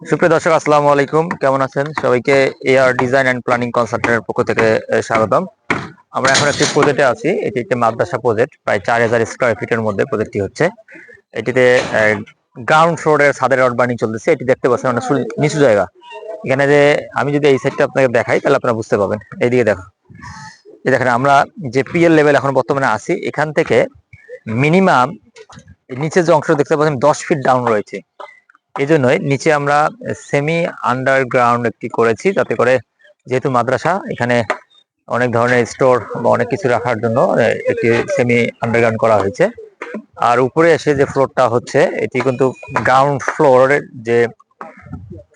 সুপ্রিয় দর্শক, আসসালামু আলাইকুম। কেমন আছেন? সবাইকে A R design and planning কনসালটেন্টের পক্ষ থেকে স্বাগতম। আমরা এখন একটি প্রজেক্টে আছি। এটি একটি মাদ্রাসা প্রজেক্ট প্রায় চার হাজার স্কোয়ার ফিটের মধ্যে প্রজেক্টটি হচ্ছে। এটিতে গ্রাউন্ড ফ্লোরের ছাদের রড চলতেছে। এটি দেখতে পাচ্ছেন অনেক নিচু জায়গা। এখানে যে আমি যদি এই সাইডটা আপনাকে দেখাই, তাহলে আপনারা বুঝতে পারবেন। এইদিকে দেখো। এই দেখেন, আমরা যে পিএল লেভেল এখন বর্তমানে আছি, এখান থেকে মিনিমাম নিচে যে অংশ দেখতে পাচ্ছেন, দশ ফিট ডাউন রয়েছে। এই জন্যই নিচে আমরা সেমি আন্ডারগ্রাউন্ড একটি করেছি যাতে করে যেহেতু মাদ্রাসা, এখানে অনেক ধরনের স্টোর বা অনেক কিছু রাখার জন্য একটি সেমি আন্ডারগ্রাউন্ড করা হয়েছে। আর উপরে এসে যে ফ্লোরটা হচ্ছে, এটি কিন্তু গ্রাউন্ড ফ্লোরের যে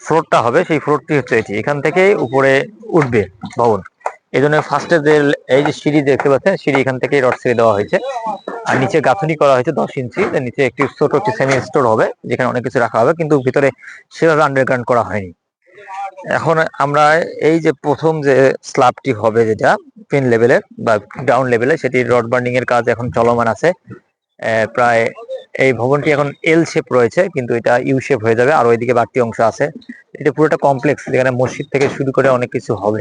ফ্লোরটা হবে, সেই ফ্লোরটি হচ্ছে এটি। এখান থেকে উপরে উঠবে ভবন। এই জন্য ফার্স্টে যে এই যে সিঁড়ি দেখতে পাচ্ছেন, সিঁড়ি এখান থেকে রড ছেড়ে দেওয়া হয়েছে। আর নিচে গাঁথনি করা হয়েছে দশ ইঞ্চি। নিচে একটি ছোট একটি সেমি স্টোর হবে, যেখানে অনেক কিছু রাখা হবে, কিন্তু ভিতরে সেভাবে আন্ডারগ্রাউন্ড করা হয়নি। এখন আমরা এই যে প্রথম যে স্ল্যাবটি হবে যেটা পিন লেভেলের বা ডাউন লেভেলে সেটি রড বার্নিং এর কাজ এখন চলমান আছে। প্রায় এই ভবনটি এখন এল শেপ রয়েছে, কিন্তু এটা ইউ শেপ হয়ে যাবে, আর ওইদিকে বাড়তি অংশ আছে। এটা পুরোটা কমপ্লেক্স যেখানে মসজিদ থেকে শুরু করে অনেক কিছু হবে।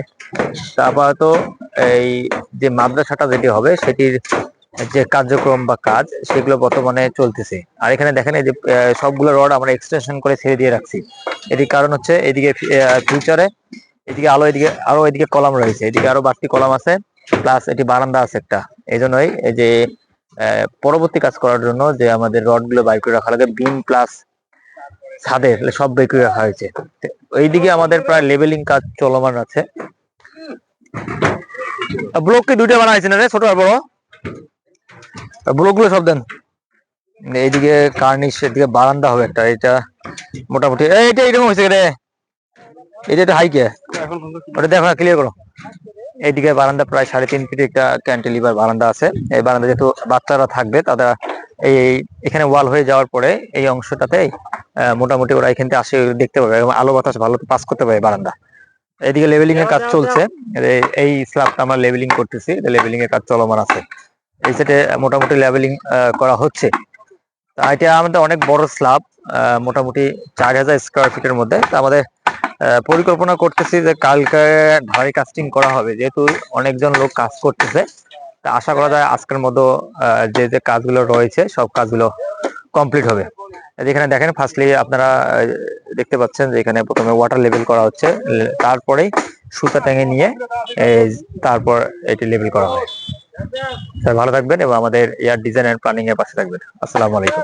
তারপর তো এই যে মাদ্রাসাটা যেটি হবে, সেটির যে কার্যক্রম বা কাজ, সেগুলো বর্তমানে চলতেছে। আর এখানে দেখেন, এই যে সবগুলো রড আমরা এক্সটেনশন করে ছেড়ে দিয়ে রাখছি। এটির কারণ হচ্ছে, এদিকে ফিউচারে এদিকে আলো, এদিকে, আরও এদিকে কলাম রয়েছে। এদিকে আরও বাড়তি কলাম আছে প্লাস এটি বারান্দা আছে একটা। এই জন্যই এই যে পরবর্তী কাজ করার জন্য যে আমাদের রডগুলো বাইর করে রাখা লাগে বিম প্লাস ছাদের সব বের করে রাখা হয়েছে। এইদিকে আমাদের প্রায় লেভেলিং কাজ চলমান আছে। ব্লক কি দুইটা বানা হয়েছে না রে? ছোট আর বড়? ব্লকগুলো সব দেন। এইদিকে কার্নিশ এদিকে বারান্দা হবে একটা এটা মোটামুটি এই, এইটা এরকম হয়েছে রে। এটা একটা হাই কে? ওটা দেখো ক্লিয়ার করো। এইদিকে বারান্দা প্রায় সাড়ে তিন ফিট একটা ক্যান্টিলিভার বারান্দা আছে। এই বারান্দা যেহেতু বাচ্চারা থাকবে তারা এই এখানে ওয়াল হয়ে যাওয়ার পরে এই অংশটাতে মোটামুটি ওরা এখান থেকে আসে দেখতে পাবে এবং আলো বাতাস ভালো পাস করতে পারে বারান্দা। এদিকে লেভেলিং এর কাজ চলছে। এই- স্ল্যাবটা আমরা লেভেলিং করতেছি লেভেলিং এর কাজ চলমান আছে। এই সেটে মোটামুটি লেভেলিং করা হচ্ছে। এটা আমাদের অনেক বড় স্ল্যাব মোটামুটি চার হাজার স্কোয়ার ফিটের মধ্যে। তা আমাদের পরিকল্পনা করতেছি যে কালকে ঢালাই কাস্টিং করা হবে, যেহেতু অনেকজন লোক কাজ করতেছে। তা আশা করা যায় আজকের মতো যে যে কাজগুলো রয়েছে, সব কাজগুলো কমপ্লিট হবে। যেখানে দেখেন ফার্স্টলি আপনারা দেখতে পাচ্ছেন যে এখানে প্রথমে ওয়াটার লেভেল করা হচ্ছে তারপরেই সুতা টেঙে নিয়ে তারপর এটি লেভেল করা হয়। ভালো থাকবেন এবং আমাদের এয়ার ডিজাইন এন্ড প্ল্যানিং এর পাশে থাকবেন। আসসালামু আলাইকুম।